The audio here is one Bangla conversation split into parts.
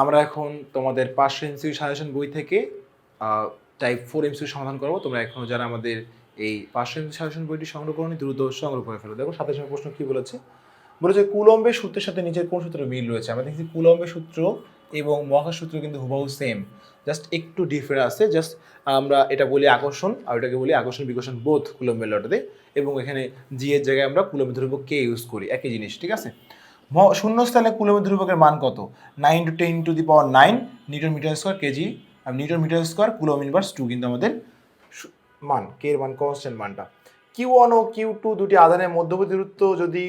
আমরা এখন তোমাদের পাঁচশো এমসিউ সাজেশন বই থেকে টাইপ ফোর এমসিউ সমাধান করব। তোমরা এখনও যারা আমাদের এই পাঁচশো এমসিউ সাজেশন বইটি সংগ্রহ করনি, দ্রুত সংগ্রহ করে ফেলো। দেখো সাথে প্রশ্ন কি বলেছে? বলেছে কুলম্বের সূত্রের সাথে নিচের কোন সূত্র মিল রয়েছে? আমরা দেখছি কুলম্বের সূত্র এবং মহাকাশ সূত্র কিন্তু হুবাহু সেম জাস্ট একটু ডিফারেন্ট আছে। জাস্ট আমরা এটা বলি আকর্ষণ, আর এটাকে বলি আকর্ষণ বিকর্ষণ বোধ কুলম্বের লটাতে। এবং এখানে জি এর জায়গায় আমরা কুলম্বের ধ্রুবক কে ইউজ করি। একই জিনিস, ঠিক আছে? শূন্যস্থানে কুলম্বের ধ্রুবকের মান কত? Nine to ten to the power nine newton metre square KG R newton metre square coulomb inverse two কিন্তু আমাদের মান কে এর মান কনস্ট্যান্ট মানটা। কিউ ওয়ান ও কিউ টু দুটি আধানের মধ্যবর্তী দূরত্ব যদি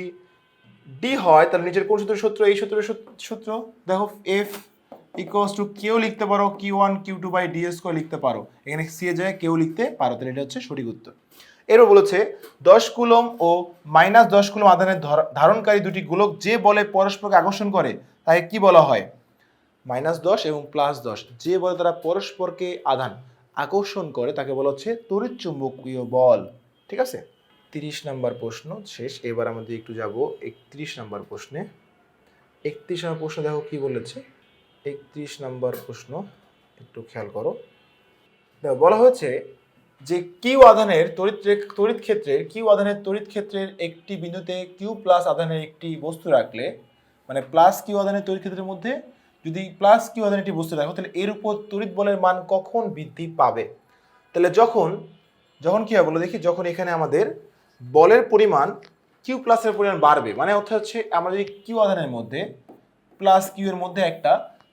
ডি হয়, তাহলে নিচের কোন সূত্রের সূত্র? এই সূত্রের সূত্র, দেখো এফ ইকোয়াস টু কেউ লিখতে পারো Q one Q two by D square লিখতে পারো। এখানে সি এর জায়গায় কেউ লিখতে পারো, তাহলে এটা হচ্ছে সঠিক উত্তর। এরও বলেছে, দশ কুলম ও মাইনাস দশ কুলম আধানের ধারণকারী দুটি গোলক যে বলে পরস্পরকে আকর্ষণ করে, তাকে কি বলা হয়? মাইনাস দশ এবং প্লাস দশ, যে বলে তারা পরস্পরকে আধান আকর্ষণ করে, তাকে বলা হচ্ছে তড়িৎ চুম্বকীয় বল। ঠিক আছে? তিরিশ নাম্বার প্রশ্ন, শেষ। এবার আমাদের একটু যাব একত্রিশ নাম্বার প্রশ্নে। একত্রিশ নম্বর প্রশ্ন দেখো কি বলেছে? একত্রিশ নাম্বার প্রশ্ন, একটু খেয়াল করো। বলা হয়েছে যে কিউ আধানের তড়িৎ তড়িৎ ক্ষেত্রের কিউ আধানের তড়িৎ ক্ষেত্রের একটি বিন্দুতে কিউ প্লাস আধানের একটি বস্তু রাখলে মানে প্লাস কিউ আধানের তড়িৎ ক্ষেত্রের মধ্যে যদি প্লাস কিউ আধানের একটি বস্তু রাখো তাহলে এর উপর তড়িৎ বলের মান কখন বৃদ্ধি পাবে? তাহলে যখন যখন কি হবে বলো দেখি, যখন এখানে আমাদের বলের পরিমাণ কিউ প্লাসের পরিমাণ বাড়বে মানে অর্থাৎ হচ্ছে আমাদের এই কিউ আধানের মধ্যে প্লাস কিউ এর মধ্যে একটা,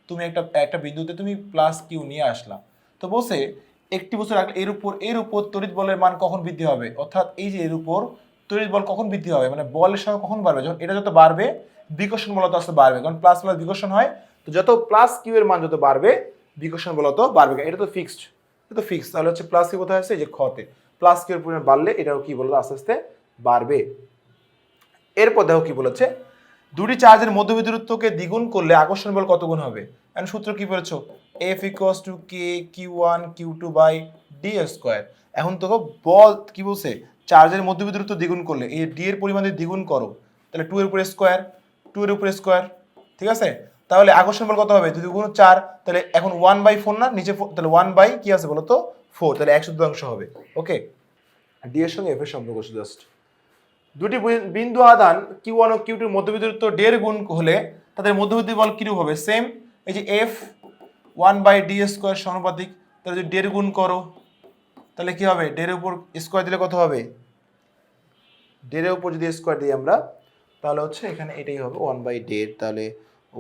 তুমি একটা একটা বিন্দুতে তুমি প্লাস কিউ নিয়ে আসলা। তো বসে একটি বস্তু রাখলে এর উপর এর উপর তড়িৎ বলের মান কখন বৃদ্ধি হবে? অর্থাৎ এই যে এর উপর তড়িৎ বল কখন বৃদ্ধি হবে? মানে বলের সঙ্গে কখন বাড়বে? যখন এটা যত বাড়বে, বিকর্ষণ বলত আসতে বাড়বে। কারণ প্লাস প্লাস বিকর্ষণ হয়, তো যত প্লাস কিউ এর মান যত বাড়বে, বিকর্ষণ বলত বাড়বে। এটা তো ফিক্সড এটা তো ফিক্সড তাহলে হচ্ছে প্লাস কিউ কোথায় আছে এই যে খতে প্লাস কিউ এর পরিমাণ বাড়লে এটাও কি বলতো? আস্তে আস্তে বাড়বে। এরপর দেখো কি বলেছে? দুটি চার্জের মধ্যবর্তী দূরত্বকে দ্বিগুণ করলে আকর্ষণ বল কত গুণ হবে? এখন সূত্র কি বলেছ? F equals to K Q one Q two by D square এখন তো বল কি বলছে? চার্জের মধ্যবর্তী দূরত্ব দ্বিগুণ করলে, এই ডি এর পরিমাণ যদি দ্বিগুণ করো, তাহলে টু এর উপরে স্কোয়ার টু এর উপরে স্কোয়ার ঠিক আছে? তাহলে আকর্ষণ বল কত হবে? যদি গুণ চার, তাহলে এখন ওয়ান বাই ফোর না, নিচে তাহলে ওয়ান বাই কি আছে বলো তো ফোর তাহলে এক শতাংশ হবে ওকে ডি এর সঙ্গে এফ এর সম্পর্ক জাস্ট দুটি বিন্দু আদান কিউ ওয়ান ও কিউ টুর মধ্যবর্তী দূরত্ব দেড় গুণ হলে তাদের মধ্যবর্তী বল কিরূপ হবে? সেম এই যে F one by D square সমানুপাতিক, তাহলে যদি দেড় গুণ করো, তাহলে কি হবে? দেড়ের উপর স্কোয়ার দিলে কত হবে? দেড়ের উপর যদি স্কোয়ার দিই আমরা, তাহলে হচ্ছে এখানে এটাই হবে ওয়ান বাই দেড়, তাহলে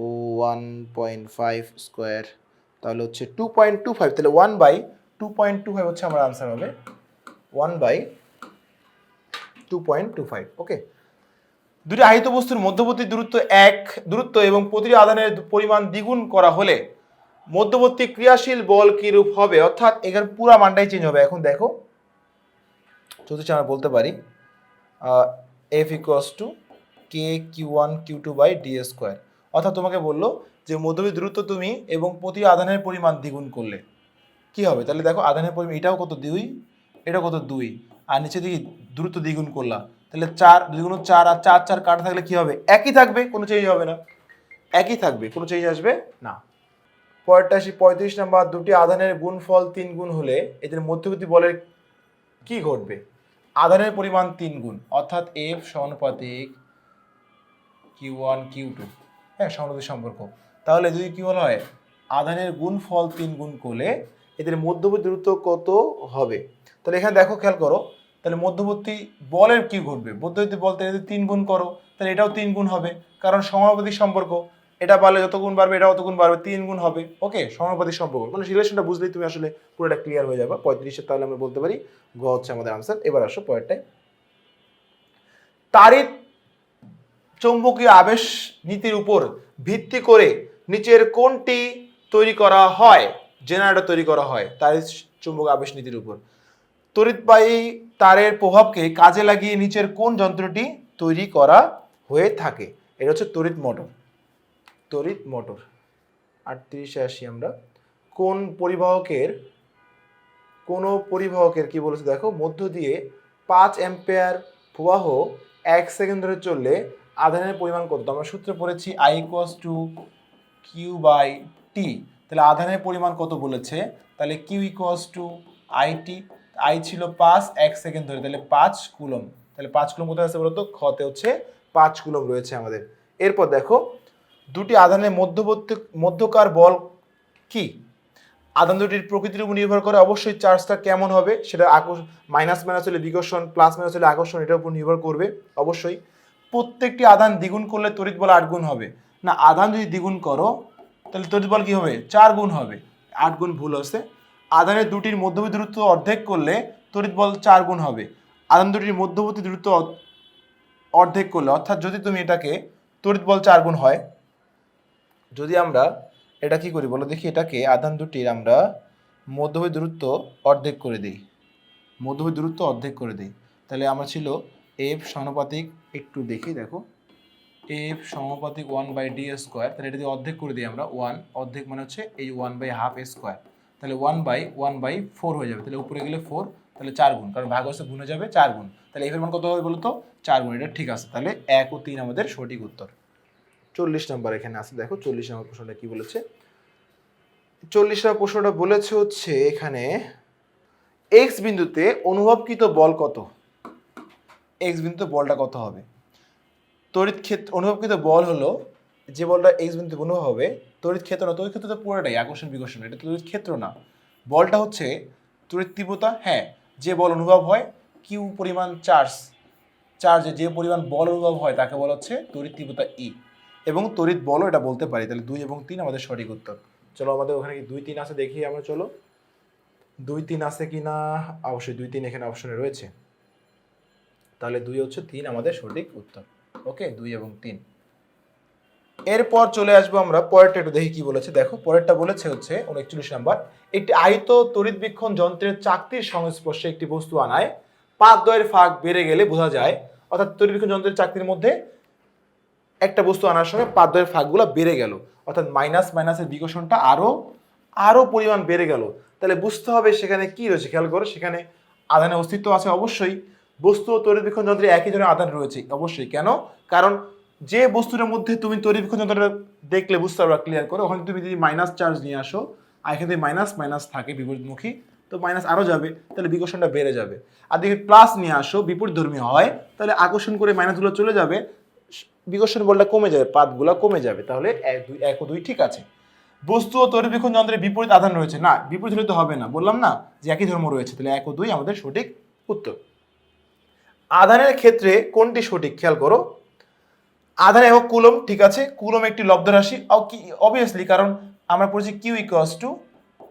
ও ওয়ান পয়েন্ট ফাইভ স্কোয়ার, তাহলে হচ্ছে টু পয়েন্ট টু ফাইভ, তাহলে one by two point two five হচ্ছে আমার আনসার হবে one by two point two five, okay? দুটি আহিত বস্তুর মধ্যবর্তী দূরত্ব এক, দূরত্ব এবং প্রতিটি আধানের পরিমাণ দ্বিগুণ করা হলে মধ্যবর্তী ক্রিয়াশীল বল কিরূপ হবে? অর্থাৎ এখানে পুরো মানটাই চেঞ্জ হবে। এখন দেখো, চতুর্থ আমরা বলতে পারি F equals to K Q one Q two by D square অর্থাৎ তোমাকে বলল যে মধ্যবর্তী দূরত্ব তুমি এবং প্রতি আধানের পরিমাণ দ্বিগুণ করলে। কি হবে? তাহলে দেখো, আধানের পরিমাণ এটাও কত? দুই। এটাও কত? দুই। আর নিচে দিকে দূরত্ব দ্বিগুণ করলাম তাহলে চার, দ্বিগুণ চার আর চার চার কাটা থাকলে কি হবে? একই থাকবে, কোনো চেঞ্জ হবে না। একই থাকবে, কোনো চেঞ্জ আসবে না। আসি পঁয়ত্রিশ নাম্বার দুটি আধানের গুণফল তিন গুণ হলে এদের মধ্যবর্তী বলের কি ঘটবে? আধানের পরিমাণ তিন গুণ, অর্থাৎ এফ সমানুপাতিক কিউ ওয়ান কিউ টু হ্যাঁ সমানুপাতিক সম্পর্ক। তাহলে যদি কি বলা হয়, আধানের গুণফল তিন গুণ করলে এদের মধ্যবর্তী দূরত্ব কত হবে? তাহলে এখানে দেখো, খেয়াল করো, তাহলে মধ্যবর্তী বলের কি ঘটবে? মধ্যবর্তী বলতে যদি তিন গুণ করো, তাহলে এটাও তিন গুণ হবে, কারণ সমানুপাতিক সম্পর্ক। এটা পারলে যত গুণ বাড়বে এটা অত গুণ বাড়বে, তিন গুণ হবে। ওকে সমানুপাতিক সম্পর্ক। মানে রিলেশনটা বুঝলেই তুমি আসলে পুরোটা ক্লিয়ার হয়ে যাবে। পঁয়ত্রিশের তাহলে আমরা বলতে পারি গ হচ্ছে আমাদের আনসার এবার আসো পরেরটায় তারিত চৌম্বকীয় আবেশ নীতির উপর ভিত্তি করে নিচের কোনটি তৈরি করা হয়? জেনারেটর তৈরি করা হয় তারিত চুম্বক আবেশ নীতির উপর। তড়িৎবাহী তারের প্রভাবকে কাজে লাগিয়ে নিচের কোন যন্ত্রটি তৈরি করা হয়ে থাকে? এটা হচ্ছে তড়িৎ মোটর তড়িৎ মোটর। আটত্রিশে আসি আমরা। কোন পরিবাহকের কোন পরিবাহকের কি বলেছে দেখো, মধ্য দিয়ে পাঁচ অ্যাম্পেয়ার প্রবাহ এক সেকেন্ড ধরে চললে আধানের পরিমাণ কত? আমরা সূত্রে পড়েছি I equals to Q by T তাহলে আধানের পরিমাণ কত বলেছে? তাহলে Q equals to I T I ছিল পাঁচ, এক সেকেন্ড ধরে। তাহলে পাঁচ কুলম তাহলে পাঁচ কুলম কোথায় আছে বলতো? খতে হচ্ছে পাঁচ কুলম রয়েছে আমাদের। এরপর দেখো দুটি আধানের মধ্যবর্তী মধ্যকার বল কি? আধান দুটির প্রকৃতির উপর নির্ভর করে অবশ্যই চার্জটা কেমন হবে, সেটা মাইনাস মাইনাস হলে বিকর্ষণ প্লাস মাইনাস হলে আকর্ষণ, এটার উপর নির্ভর করবে অবশ্যই। প্রত্যেকটি আধান দ্বিগুণ করলে তড়িৎ বল আট গুণ হবে। না, আধান যদি দ্বিগুণ করো, তাহলে তড়িৎ বল কি হবে? চার গুণ হবে, আট গুণ ভুল হচ্ছে। আধানের দুটির মধ্যবর্তী দূরত্ব অর্ধেক করলে তড়িৎ বল চার গুণ হবে। আধান দুটির মধ্যবর্তী দূরত্ব অর্ধেক করলে, অর্থাৎ যদি তুমি এটাকে তড়িৎ বল চার গুণ হয় যদি আমরা এটা কি করি বলো দেখি, এটাকে আধান দুটির আমরা মধ্যবর্তী দূরত্ব অর্ধেক করে দিই। মধ্যবর্তী দূরত্ব অর্ধেক করে দিই। তাহলে আমরা ছিল এফ সমানুপাতিক একটু দেখি, দেখো। এফ সমানুপাতিক ওয়ান বাই ডি স্কোয়ার তাহলে এটা দিয়ে অর্ধেক করে দিই আমরা ওয়ান অর্ধেক মানে হচ্ছে এই ওয়ান বাই হাফ স্কোয়ার তাহলে one by one by four হয়ে যাবে। তাহলে উপরে গেলে ফোর তাহলে চার গুণ, কারণ ভাগ হচ্ছে, গুণে যাবে চার গুণ। তাহলে এফের মান কত হবে বলতো চার গুণ, এটা ঠিক আছে। তাহলে এক ও তিন আমাদের সঠিক উত্তর। চল্লিশ নম্বর এখানে আছে। দেখো চল্লিশ নম্বর প্রশ্নটা কি বলেছে? চল্লিশ নম্বর প্রশ্নটা বলেছে হচ্ছে এখানে এক্স বিন্দুতে অনুভবকৃত বল কত? এক্স বিন্দুতে বলটা কত হবে? তড়িৎ ক্ষেত্র অনুভবকৃত বল হলো যে বলটা এক্স বিন্দুতে অনুভব হবে, তড়িৎ ক্ষেত্র না, তড়িৎ ক্ষেত্র তো পুরোটাই আকর্ষণ বিকর্ষণ, এটা তড়িৎ ক্ষেত্র না। বলটা হচ্ছে তড়িৎ তীব্রতা হ্যাঁ যে বল অনুভব হয় কিউ পরিমাণ চার্জ, চার্জে যে পরিমাণ বল অনুভব হয়, তাকে বলা হচ্ছে তড়িৎ তীব্রতা ই এবং তড়িৎ বলও এটা বলতে পারি। তাহলে দুই এবং তিন আমাদের সঠিক উত্তর। চলো আমাদের ওখানে কি দুই তিন আছে দেখি আমরা, চলো। দুই তিন আছে কি না? অবশ্যই দুই তিন এখানে অপশনে রয়েছে। তাহলে দুই হচ্ছে তিন আমাদের সঠিক উত্তর। ওকে? দুই এবং তিন। এরপর চলে আসব আমরা পরেরটা, একটু দেখি কি বলেছে। দেখো, পরেরটা বলেছে হচ্ছে উনচল্লিশ নাম্বার। একটি আয়ত তড়িৎবীক্ষণ যন্ত্রের চাকতির সংস্পর্শে একটি বস্তু আনায়। পাঁচ দয়ের ফাঁক বেড়ে গেলে বোঝা যায়, অর্থাৎ তড়িৎবীক্ষণ যন্ত্রের চাকতির মধ্যে একটা বস্তু আনার সময় পাতদ্বয়ের ফাঁকগুলো বেড়ে গেল। অর্থাৎ মাইনাস মাইনাসের বিকর্ষণটা আরও আরও পরিমাণ বেড়ে গেল। তাহলে বুঝতে হবে সেখানে কি রয়েছে, খেয়াল করো, সেখানে আধানের অস্তিত্ব আছে অবশ্যই। বস্তু ও তড়িৎবীক্ষণ যন্ত্রে একই ধরনের আধান রয়েছে, অবশ্যই। কেন? কারণ যে বস্তুটার মধ্যে তুমি তড়িৎবীক্ষণ যন্ত্রটা দেখলে বুঝতে পারবা ক্লিয়ার করে। ওখানে তুমি যদি মাইনাস চার্জ নিয়ে আসো, আর এখানে মাইনাস মাইনাস থাকে বিপরীতমুখী, তো মাইনাস আরও যাবে, তাহলে বিকর্ষণটা বেড়ে যাবে। আর দেখি প্লাস নিয়ে আসো বিপরীত ধর্মী হয়, তাহলে আকর্ষণ করে মাইনাসগুলো চলে যাবে। বিকর্ষণ বলটা কমে যাবে, পাতগুলো কমে যাবে। তাহলে এক দুই, এক ও দুই ঠিক আছে। বস্তু ও তড়িৎবীক্ষণ যন্ত্রের বিপরীত আধান রয়েছে। না, বিপরীত হলে তো হবে না। বললাম না যে একই ধর্ম রয়েছে। তাহলে এক ও দুই আমাদের সঠিক উত্তর। আধানের ক্ষেত্রে কোনটি সঠিক? খেয়াল করো। আধান একক কুলম ঠিক আছে। কুলম একটি লব্ধ রাশি। অবভিয়াসলি কারণ আমরা পড়েছি কিউ ইকুয়ালস টু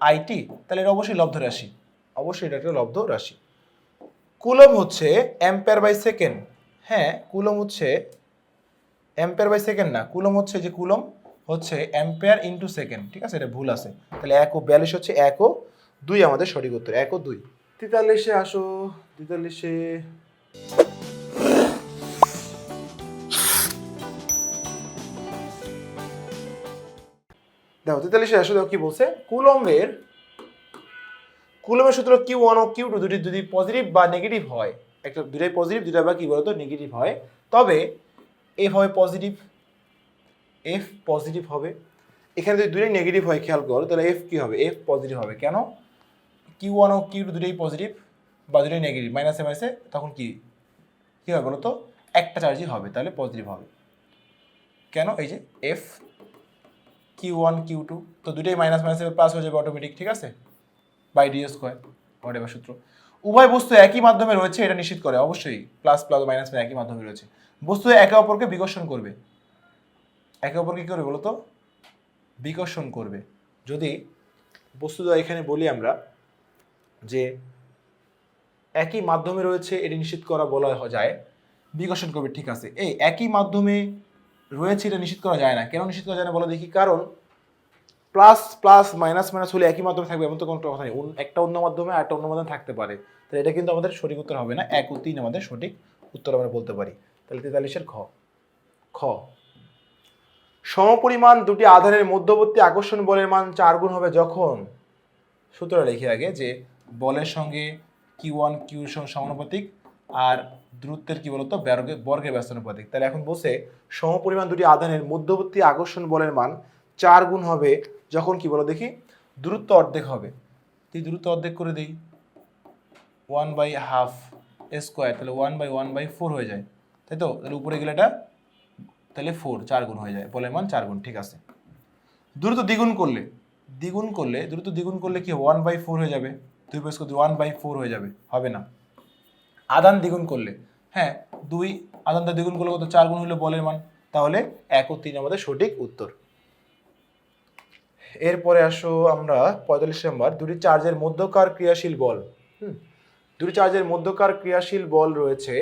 আইটি তাহলে এটা অবশ্যই লব্ধ রাশি। অবশ্যই এটা একটা লব্ধ রাশি। কুলম হচ্ছে অ্যাম্পেয়ার বাই সেকেন্ড হ্যাঁ কুলম হচ্ছে অ্যাম্পেয়ার বাই সেকেন্ড না, কুলম হচ্ছে যে কুলম, হচ্ছে অ্যাম্পেয়ার ইন্টু সেকেন্ড ঠিক আছে? এটা ভুল আছে। তাহলে এক ও বিয়াল্লিশ হচ্ছে এক ও দুই আমাদের সঠিক উত্তর, এক ও দুই। তেতাল্লিশে আসো, তেতাল্লিশে। দেখো, তেতাল্লিশে আসো, দেখো কি বলছে? কুলম্বের কুলম্বের সূত্র কিউ ওয়ান ও কিউ টু দুটি যদি পজিটিভ বা নেগেটিভ হয়, একটা দুটাই পজিটিভ দুটা বা কি বলতো? নেগেটিভ হয়। তবে এফ হবে পজিটিভ এফ পজিটিভ হবে। এখানে যদি দুটোই নেগেটিভ হয়, খেয়াল করো, তাহলে এফ কি হবে? এফ পজিটিভ হবে। কেন? কিউ ওয়ান ও কিউ টু দুটোই পজিটিভ বা দুটোই নেগেটিভ মাইনাসে মাইনাসে তখন কি? কী হবে বলো তো একটা চার্জই হবে, তাহলে পজিটিভ হবে। কেন? এই যে F Q one Q two তো দুটোই মাইনাস মাইনাসে প্লাস হয়ে যাবে অটোমেটিক ঠিক আছে? বাই ডি স্কোয়ার হোয়াট সূত্র। উভয় বস্তু একই মাধ্যমে রয়েছে, এটা নিশ্চিত করে, অবশ্যই। প্লাস প্লাস মাইনাস একই মাধ্যমে রয়েছে। বস্তু একে অপরকে বিকর্ষণ করবে। একে অপরকে কী করবে বলো তো? বিকর্ষণ করবে। যদি বস্তু এখানে বলি আমরা যে একই মাধ্যমে রয়েছে, এটি নিশ্চিত করা বলা যায়, বিকর্ষণ করবে, ঠিক আছে। এই একই মাধ্যমে রয়েছে, এটা নিশ্চিত করা যায় না। কেন নিশ্চিত করা যায় না বলো দেখি? কারণ প্লাস প্লাস মাইনাস মাইনাস হলে একই মাধ্যমে থাকবে, এমন তো কোনো কথা নেই। একটা অন্য মাধ্যমে আর একটা অন্য মাধ্যমে থাকতে পারে। তাহলে এটা কিন্তু আমাদের সঠিক উত্তর হবে না। এক ও তিন আমাদের সঠিক উত্তর আমরা বলতে পারি। তাহলে তেতাল্লিশের খ। খ। সমপরিমাণ দুটি আধারের মধ্যবর্তী আকর্ষণ বলের মান চার গুণ হবে যখন সূত্রটা লিখে আগে যে বলের সঙ্গে কিউ ওয়ান কিউ সমানুপাতিক আর দূরত্বের কি বলতো? বর্গে বর্গের ব্যস্তানুপাতিক। তাহলে এখন বসে সমপরিমাণ দুটি আধানের মধ্যবর্তী আকর্ষণ বলের মান চার গুণ হবে যখন কি বলো দেখি? দূরত্ব অর্ধেক হবে। তুই দূরত্ব অর্ধেক করে দিই ওয়ান বাই হাফ স্কোয়ার তাহলে one by one by four হয়ে যায়। তাই তো? তাহলে উপরে গেলে এটা তাহলে ফোর চার গুণ হয়ে যায়। বলের মান চার গুণ, ঠিক আছে? দ্রুত দ্বিগুণ করলে দ্বিগুণ করলে, দ্রুত দ্বিগুণ করলে কি ওয়ান বাই ফোর হয়ে যাবে? দুই করতে ওয়ান বাই ফোর হয়ে যাবে। হবে না। আদান দ্বিগুণ করলে হ্যাঁ দুই আদানটা দ্বিগুণ করলে কত? চার গুণ হলে বলের মান। তাহলে এক ও তিন আমাদের সঠিক উত্তর। এরপরে আসো আমরা পঁয়তাল্লিশ নম্বর। দুটি চার্জের মধ্যকার ক্রিয়াশীল বল, হুম, দুটি চার্জের মধ্যকার ক্রিয়াশীল বল রয়েছে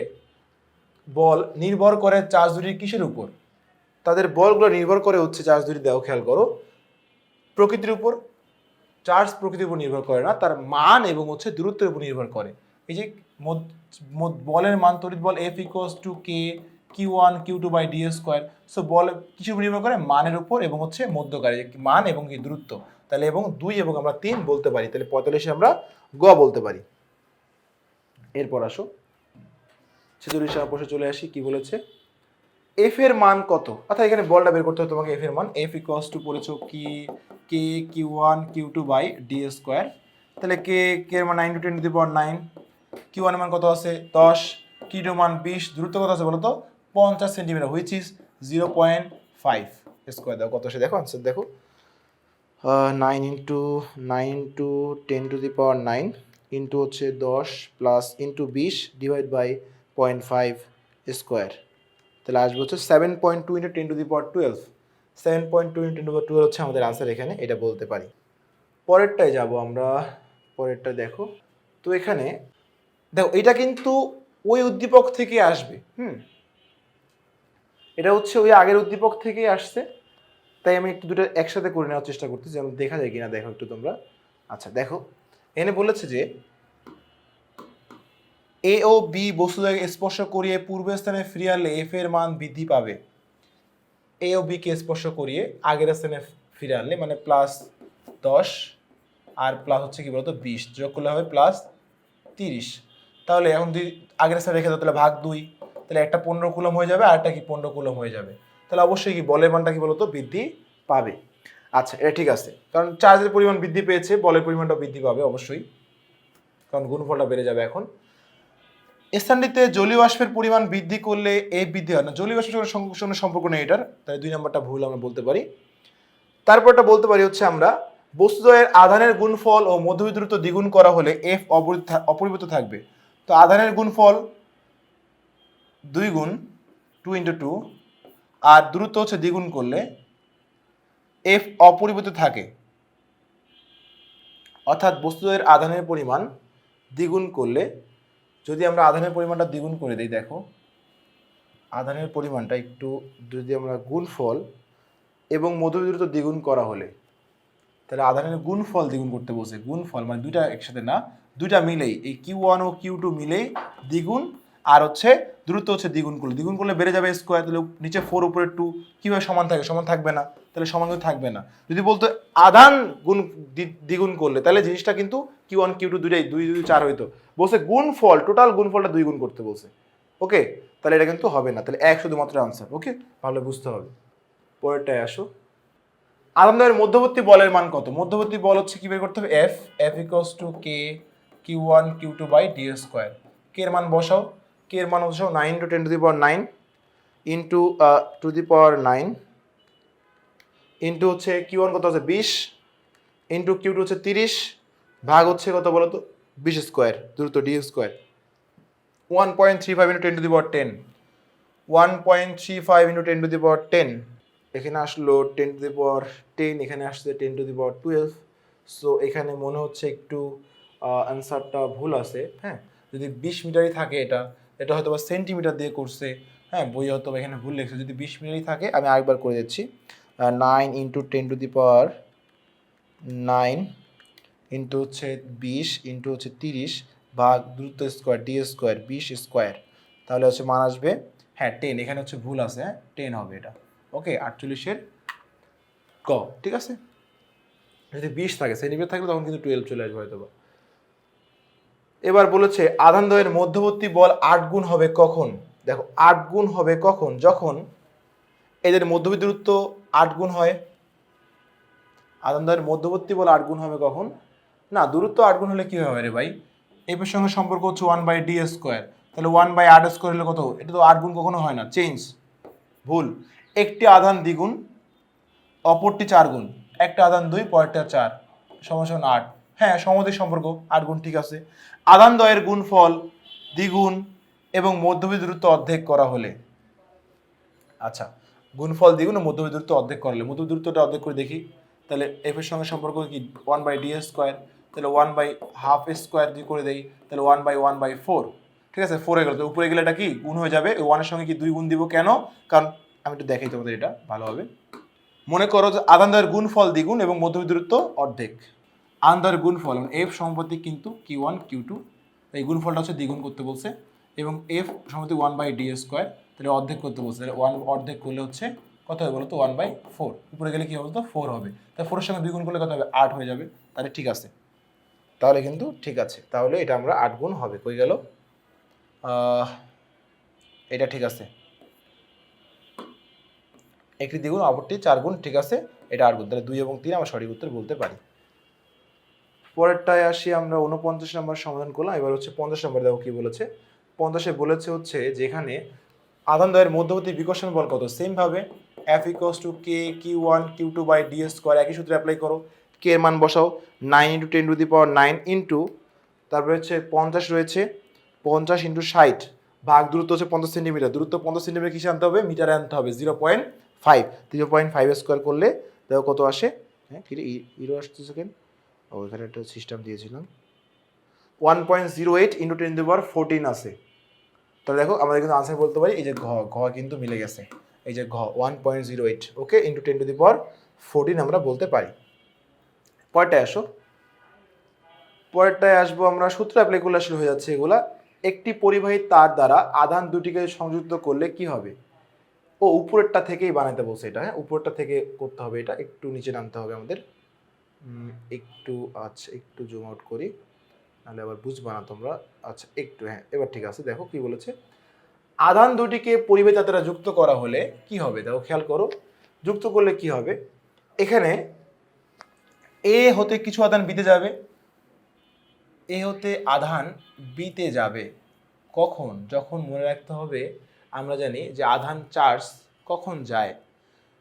বল নির্ভর করে চার্জ দুটির কিসের উপর? তাদের বলগুলো নির্ভর করে হচ্ছে চার্জ দুটি দেও, খেয়াল করো। প্রকৃতির উপর, চার্জ প্রকৃতির উপর নির্ভর করে না, তার মান এবং হচ্ছে দূরত্বের উপর নির্ভর করে। এই যে বলের মান, তড়িৎ বল F equals to K Q one Q two by D square so বল কিছু নির্ভর করে? মানের উপর এবং হচ্ছে মধ্যকারী মান এবং কি দূরত্ব। তাহলে এবং দুই এবং আমরা তিন বলতে পারি, তাহলে পঁয়তাল্লিশে আমরা গ বলতে পারি। এরপর আসো। ছেচল্লিশ আমার প্রশ্নে চলে আসি, কি বলেছে? এফ এর মান কত? অর্থাৎ এখানে বলটা বের করতে হবে তোমাকে এফ এর মান। এফ ইকোয়াস টু পড়েছো কি K Q one Q two by D square তাহলে কে কে এর মান nine to ten to the power nine Q one মান কত আছে? দশ। কি টু মান বিশ। দূরত্ব কত আছে বলো তো পঞ্চাশ centimetre which is zero point five square দাও কত সে দেখো আনসার দেখো। Nine into nine into ten to the power nine into হচ্ছে দশ প্লাস ইন্টু বিশ divide by point five square তাহলে আসবে হচ্ছে seven point two into ten to the power twelve seven point two into ten to power twelve হচ্ছে আমাদের আনসার এখানে, এটা বলতে পারি। পরেরটায় যাব আমরা, পরেরটা দেখো। তো এখানে, দেখো, এটা কিন্তু ওই উদ্দীপক থেকে আসবে, হুম? এটা হচ্ছে ওই আগের উদ্দীপক থেকেই আসছে। তাই আমি একটু দুটো একসাথে করে নেওয়ার চেষ্টা করতেছি, যেন দেখা যায় কিনা, দেখো একটু তোমরা। আচ্ছা দেখো এনে বলেছে যে এ ও বি বস্তুটাকে স্পর্শ করিয়ে পূর্ব স্থানে ফিরে আনলে এফ এর মান বৃদ্ধি পাবে। এ ও বিকে স্পর্শ করিয়ে আগের স্থানে ফিরে আনলে মানে প্লাস দশ আর প্লাস হচ্ছে কি বলতো বিশ, যোগ করলে হবে প্লাস তিরিশ। তাহলে এখন যদি আগের স্থানে রেখে দাও, তাহলে ভাগ দুই, তাহলে একটা পনেরো কুলম হয়ে যাবে আর একটা কি পনেরো কুলম হয়ে যাবে। তাহলে অবশ্যই কি বলের মানটা কি বলতো বৃদ্ধি পাবে। আচ্ছা এটা ঠিক আছে। কারণ চার্জের পরিমাণ বৃদ্ধি পেয়েছে, বলের পরিমাণটা বৃদ্ধি পাবে অবশ্যই। কারণ গুণফলটা বেড়ে যাবে এখন। স্থানটিতে জলীয় বাষ্পের পরিমাণ বৃদ্ধি করলে এই বৃদ্ধি হয় না। জলীয় বাষ্পের সঙ্গে সম্পর্ক নেই এটার, তাই দুই নম্বরটা ভুল আমরা বলতে পারি। তারপরটা বলতে পারি হচ্ছে আমরা বস্তুদ্বয়ের আধানের গুণফল ও মধ্যবি দূরত্ব দ্বিগুণ করা হলে এফ অপরিবর্তিত থাকবে। তো আধানের গুণফল দুই গুণ টু ইন্টু টু আর দ্রুত হচ্ছে দ্বিগুণ করলে এফ অপরিবর্তিত থাকে। অর্থাৎ বস্তুদের আধানের পরিমাণ দ্বিগুণ করলে যদি আমরা আধানের পরিমাণটা দ্বিগুণ করে দিই, দেখো, আধানের পরিমাণটা একটু যদি আমরা গুণফল এবং মধ্যবিদূরত্ব দ্বিগুণ করা হলে, তাহলে আধানের গুণফল দ্বিগুণ করতে বসে গুণফল মানে দুইটা একসাথে না, দুইটা মিলেই। এই কিউ ওয়ান ও কিউ টু মিলেই দ্বিগুণ, আর হচ্ছে দূরত্ব হচ্ছে দ্বিগুণ করলে। দ্বিগুণ করলে বেড়ে যাবে স্কোয়ার তাহলে নিচে ফোর উপরে টু কীভাবে সমান থাকে? সমান থাকবে না। তাহলে সমান থাকবে না। যদি বলতো আধান গুণ দ্বি- দ্বিগুণ করলে, তাহলে জিনিসটা কিন্তু কিউ ওয়ান কিউ টু দুইটাই, দুই দুই, চার হইতো। বলছে গুণফল টোটাল গুণফলটা দুই গুণ করতে বলছে। ওকে তাহলে এটা কিন্তু হবে না। তাহলে এক শুধুমাত্র আনসার ওকে ভালো বুঝতে হবে। পরেরটায় আসো। আলমদারের মধ্যবর্তী বলের মান কত? মধ্যবর্তী বল হচ্ছে কি বের করতে হবে? F F equals to K Q one Q two by D square K এর মান বসাও। কে এর মান বসাও nine to ten to the power nine into to the power nine into হচ্ছে কিউ ওয়ান কত আছে? বিশ ইন্টু কিউ টু হচ্ছে তিরিশ। ভাগ হচ্ছে কত বলো তো বিশ স্কোয়ার দ্রুত D square one point three five into ten to the power ten one point three five into ten to the power ten এখানে আসলো ten to the power ten এখানে আসছে ten to the power twelve so এখানে মনে হচ্ছে একটু অ্যান্সারটা ভুল আছে হ্যাঁ? যদি বিশ মিটারই থাকে এটা এটা হয়তো বা সেন্টিমিটার দিয়ে করছে হ্যাঁ? বই হয়তো এখানে ভুল লেগেছে যদি বিশ মিটারই থাকে, আমি আরেকবার করে দিচ্ছি nine into ten to the power nine into হচ্ছে বিশ ইন্টু হচ্ছে তিরিশ ভাগ দ্রুত স্কোয়ার ডি স্কোয়ার বিশ স্কোয়ার তাহলে হচ্ছে মান আসবে হ্যাঁ টেন এখানে হচ্ছে ভুল আছে হ্যাঁ টেন হবে এটা। ওকে আটচল্লিশের ক, ঠিক আছে? যদি বিশ থাকে সেন্টিমিটার থাকলে তখন কিন্তু টুয়েলভ চলে আসবে হয়তো। এবার বলেছে, আধান দ্বয়ের মধ্যবর্তী বল আট গুণ হবে কখন? দেখো, আট গুণ হবে কখন? যখন এদের মধ্যবর্তী দূরত্ব আট গুণ হয়। আদানদ্বয়ের মধ্যবর্তী বল আট গুণ হবে কখন? না, দূরত্ব আট গুণ হলে কি হবে রে ভাই? এফের সঙ্গে সম্পর্ক হচ্ছে ওয়ান বাই ডি স্কোয়ার তাহলে ওয়ান বাই আট স্কোয়ার হলে কত? এটা তো আট গুণ কখনো হয় না। চেঞ্জ ভুল। একটি আধান দ্বিগুণ, অপরটি চার গুণ। একটা আধান দুই, পরেরটা চার। সমান আট। হ্যাঁ সমদের সম্পর্ক, আট গুণ ঠিক আছে। আধান দ্বয়ের গুণফল দ্বিগুণ এবং মধ্যবর্তী দূরত্ব অর্ধেক করা হলে। আচ্ছা গুণফল দ্বিগুণ ও মধ্যবর্তী দূরত্ব অর্ধেক করলে মধ্যবর্তী দূরত্বটা অর্ধেক করে দেখি। তাহলে এফ এর সঙ্গে সম্পর্ক কি? ওয়ান বাই ডি স্কোয়ার তাহলে ওয়ান বাই হাফ স্কোয়ার যদি করে দেই, তাহলে one by one by four ঠিক আছে? ফোরে গেল। তো উপরে গেলে এটা কি? গুণ হয়ে যাবে। ওয়ানের সঙ্গে কি দুই গুণ দিব কেন? কারণ আমি একটু দেখাই তোমাদের এটা ভালোভাবে। মনে করো যে আধানদয়ের গুণফল দ্বিগুণ এবং মধ্যবর্তী দূরত্ব অর্ধেক। আন্দার গুণফল মানে এফ সম্পত্তি কিন্তু কিউ ওয়ান কিউ টু এই গুণফলটা হচ্ছে দ্বিগুণ করতে বলছে। এবং এফ সম্পত্তি ওয়ান বাই ডি স্কোয়ার তাহলে অর্ধেক করতে বলছে। তাহলে ওয়ান অর্ধেক করলে হচ্ছে কত হবে বলো তো ওয়ান বাই ফোর উপরে গেলে কী হবে তো ফোর হবে। তাহলে ফোরের সঙ্গে দুই গুণ করলে কত হবে? আট হয়ে যাবে। তাহলে ঠিক আছে। তাহলে কিন্তু ঠিক আছে। তাহলে এটা আমরা আট গুণ হবে, কই গেল? এটা ঠিক আছে। একটি দ্বিগুণ অপরটি চার গুণ, ঠিক আছে? এটা আট গুণ। তাহলে দুই এবং তিন আমরা সঠিক উত্তর বলতে পারি। পরেরটায় আসি আমরা উনপঞ্চাশ নম্বর সমাধান করলাম। এবার হচ্ছে পঞ্চাশ নম্বর, দেখো কি বলেছে? পঞ্চাশে বলেছে হচ্ছে যেখানে আধান দ্বয়ের মধ্যবর্তী বিকর্ষণ বল কত? সেম ভাবে F equals to K Q one Q two by D square একই সূত্রে অ্যাপ্লাই করো। কে এর মান বসাও nine into ten to the power nine into তারপরে হচ্ছে পঞ্চাশ রয়েছে, পঞ্চাশ ইন্টু ষাট, ভাগ দূরত্ব হচ্ছে পঞ্চাশ সেন্টিমিটার দূরত্ব পঞ্চাশ সেন্টিমিটার কিসে আনতে হবে? মিটারে আনতে হবে zero point five zero point five square করলে দেখো কত আসে? হ্যাঁ কি ইরো আসছে সেকেন্ড ও, এখানে একটা সিস্টেম দিয়েছিলাম। One point zero eight into ten to power fourteen আছে তাহলে দেখো, আমাদের কিন্তু আনসার বলতে পারি, এই যে ঘ ঘ কিন্তু মিলে গেছে। এই যে ঘ one point zero eight okay into ten to the power fourteen আমরা বলতে পারি। পরেরটায় আসো? পরেরটায় আসব আমরা, সূত্র অ্যাপ্লাই করলে আসলে হয়ে যাচ্ছে এগুলা। একটি পরিবাহী তার দ্বারা আধান দুটিকে সংযুক্ত করলে কি হবে? ও উপরেরটা থেকেই বানাতে বলছে এটা হ্যাঁ? উপরেরটা থেকে করতে হবে এটা, একটু নিচে নামতে হবে আমাদের। একটু আচ্ছা একটু জুম আউট করি, নাহলে আবার বুঝবা না তোমরা। আচ্ছা একটু হ্যাঁ এবার ঠিক আছে, দেখো কি বলেছে। আধান দুটিকে দ্বারা যুক্ত করা হলে কি হবে? দেখো, খেয়াল করো, যুক্ত করলে কি হবে? এখানে এ হতে কিছু আধান বিতে যাবে? এ হতে আধান বিতে যাবে। কখন? যখন মনে রাখতে হবে, আমরা জানি যে আধান চার্জ কখন যায়।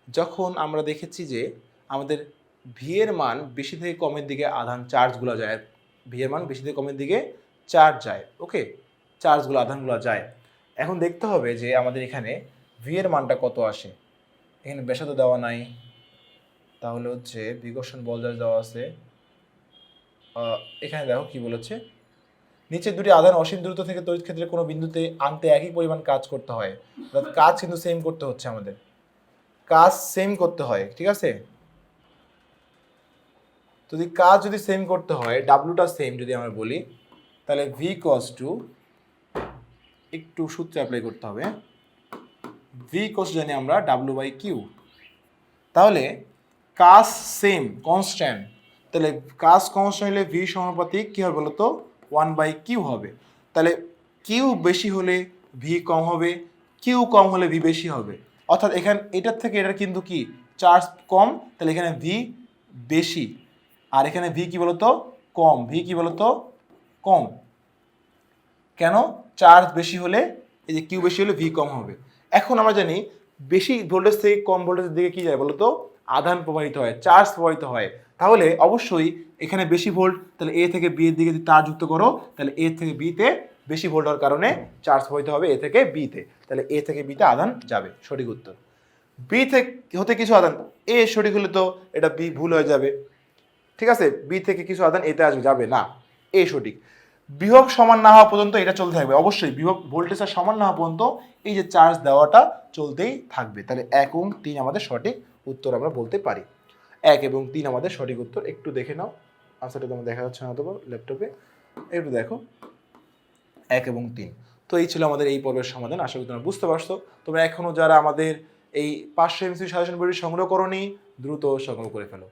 যখন আমরা দেখেছি যে আমাদের ভি এর মান বেশি থেকে কমের দিকে আধান চার্জগুলো যায় ভি এর মান বেশি থেকে কমের দিকে চার্জ যায় ওকে চার্জগুলো, আধানগুলো যায়। এখন দেখতে হবে যে আমাদের এখানে ভি এর মানটা কত আসে। এখানে বেসাদ দেওয়া নাই। তাহলে হচ্ছে বিকর্ষণ বল যার দেওয়া আছে এখানে দেখো কি বলেছে নিচে দুটি আধান অসীম দূরত্ব থেকে তড়িৎ ক্ষেত্রে কোনো বিন্দুতে আনতে একই পরিমাণ কাজ করতে হয়। অর্থাৎ কাজ কিন্তু সেম করতে হচ্ছে আমাদের। কাজ সেম করতে হয়, ঠিক আছে? যদি কাজ যদি সেম করতে হয় ডাব্লুটা সেম যদি আমরা বলি, তাহলে ভি কস টু একটু সূত্রে অ্যাপ্লাই করতে হবে ভি কস জানি আমরা ডাব্লু বাই কিউ তাহলে কাজ সেম কনস্ট্যান্ট তাহলে কাজ কনস্ট্যান্ট হলে ভি সমানুপাতিক কী হবে বলো তো ওয়ান বাই কিউ হবে। তাহলে কিউ বেশি হলে ভি কম হবে কিউ কম হলে ভি বেশি হবে। অর্থাৎ এখানে, এটার থেকে এটার কিন্তু কি? চার্জ কম, তাহলে এখানে ভি বেশি। আর এখানে ভি কি বলতো? কম। ভি কি বলতো? কম। কেন? চার্জ বেশি হলে, এই যে কিউ বেশি হলে ভি কম হবে। এখন আমরা জানি, বেশি ভোল্টেজ থেকে কম ভোল্টেজের দিকে কি যায় বলতো? আধান প্রবাহিত হয় চার্জ প্রবাহিত হয়, তাহলে অবশ্যই এখানে বেশি ভোল্ট তাহলে এ থেকে বি এর দিকে যদি তার যুক্ত করো, তাহলে এ থেকে বিতে বেশি ভোল্ট হওয়ার কারণে চার্জ প্রবাহিত হবে এ থেকে বিতে তাহলে এ থেকে বিতে আধান যাবে, সঠিক উত্তর। বি থেকে হতে কিছু আধান এ সঠিক হলে তো এটা বি ভুল হয়ে যাবে, ঠিক আছে? বি থেকে কিছু আধান এতে আসবে, যাবে না এ সঠিক। বিভব সমান না হওয়া পর্যন্ত এটা চলতে থাকবে, অবশ্যই বিভব ভোল্টেজটা সমান না হওয়া পর্যন্ত এই যে চার্জ দেওয়াটা চলতেই থাকবে, তাহলে এক এবং তিন আমাদের সঠিক উত্তর আমরা বলতে পারি। এক এবং তিন আমাদের সঠিক উত্তর, একটু দেখে নাও। আনসারটা তোমার দেখা যাচ্ছে না তো ল্যাপটপে একটু দেখো। এক এবং তিন। তো এই ছিল আমাদের এই পর্বের সমাধান। আশা করি তোমরা বুঝতে পারছ। তোমরা এখনও যারা আমাদের এই পাঁচশো এমসি সাজেশন বইটি সংগ্রহ করনি, দ্রুত সংগ্রহ করে ফেলো।